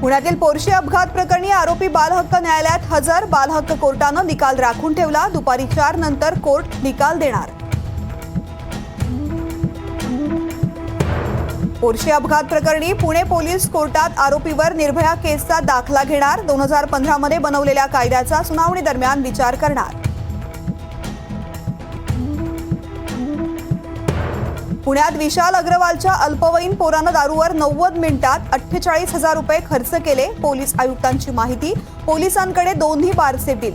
पुण्यातील पोर्शी अपघात प्रकरणी आरोपी बालहक्क न्यायालयात हजर. बालहक्क कोर्टानं निकाल राखून ठेवला. दुपारी चार नंतर कोर्ट निकाल देणार. पोर्शी अपघात प्रकरणी पुणे पोलीस कोर्टात आरोपीवर निर्भया केसचा दाखला घेणार. दोन हजार पंधरामध्ये बनवलेल्या कायद्याचा सुनावणी दरम्यान विचार करणार. पुण्यात विशाल अग्रवालच्या अल्पवयीन पोरानं दारूवर नव्वद मिनिटात अठ्ठेचाळीस हजार रुपये खर्च केले पोलीस आयुक्तांची माहिती. पोलिसांकडे दोन्ही बारचे बिल.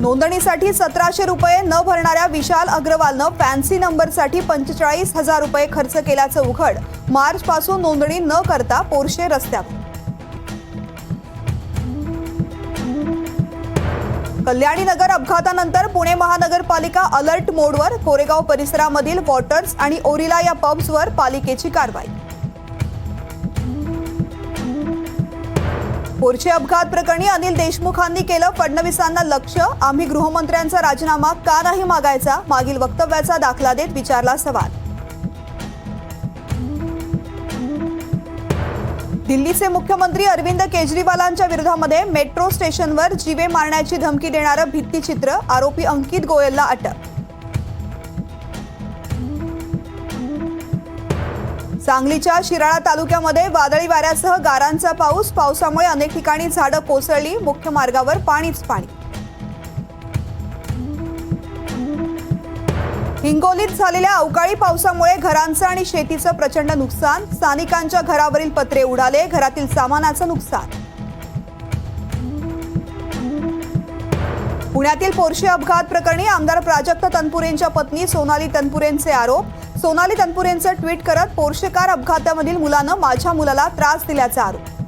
नोंदणीसाठी सतराशे रुपये न भरणाऱ्या विशाल अग्रवालनं फॅन्सी नंबरसाठी पंचेचाळीस हजार रुपये खर्च केल्याचं उघड. मार्चपासून नोंदणी न करता पोर्शे रस्त्यावर. कल्याणी नगर अपघातानंतर पुणे महानगरपालिका अलर्ट मोडवर कोरेगाव परिसरामधील वॉटर्स आणि ओरिला या पब्सवर पालिकेची कारवाई. पोरचे अपघात प्रकरणी अनिल देशमुखांनी केलं फडणवीसांना लक्ष. आम्ही गृहमंत्र्यांचा राजीनामा का नाही मागायचा? मागील वक्तव्याचा दाखला देत विचारला सवाल. दिल्लीचे मुख्यमंत्री अरविंद केजरीवालांच्या विरोधामध्ये मेट्रो स्टेशनवर जीवे मारण्याची धमकी देणारं भित्तीचित्र आरोपी अंकित गोयलला अटक. सांगलीच्या शिराळा तालुक्यामध्ये वादळी वाऱ्यासह गारांचा पाऊस पावसामुळे अनेक ठिकाणी झाडं कोसळली मुख्य मार्गावर पाणीच पाणी. हिंगोलीत झालेल्या अवकाळी पावसामुळे घरांचं आणि शेतीचं प्रचंड नुकसान. स्थानिकांच्या घरावरील पत्रे उडाले घरातील सामानाचं नुकसान. पुण्यातील पोर्शे अपघात प्रकरणी आमदार प्राजक्त तनपुरेंच्या पत्नी सोनाली तनपुरेंचे आरोप. सोनाली तनपुरेंचं ट्विट करत पोर्शेकार अपघातामधील मुलानं माझ्या मुलाला त्रास दिल्याचा आरोप.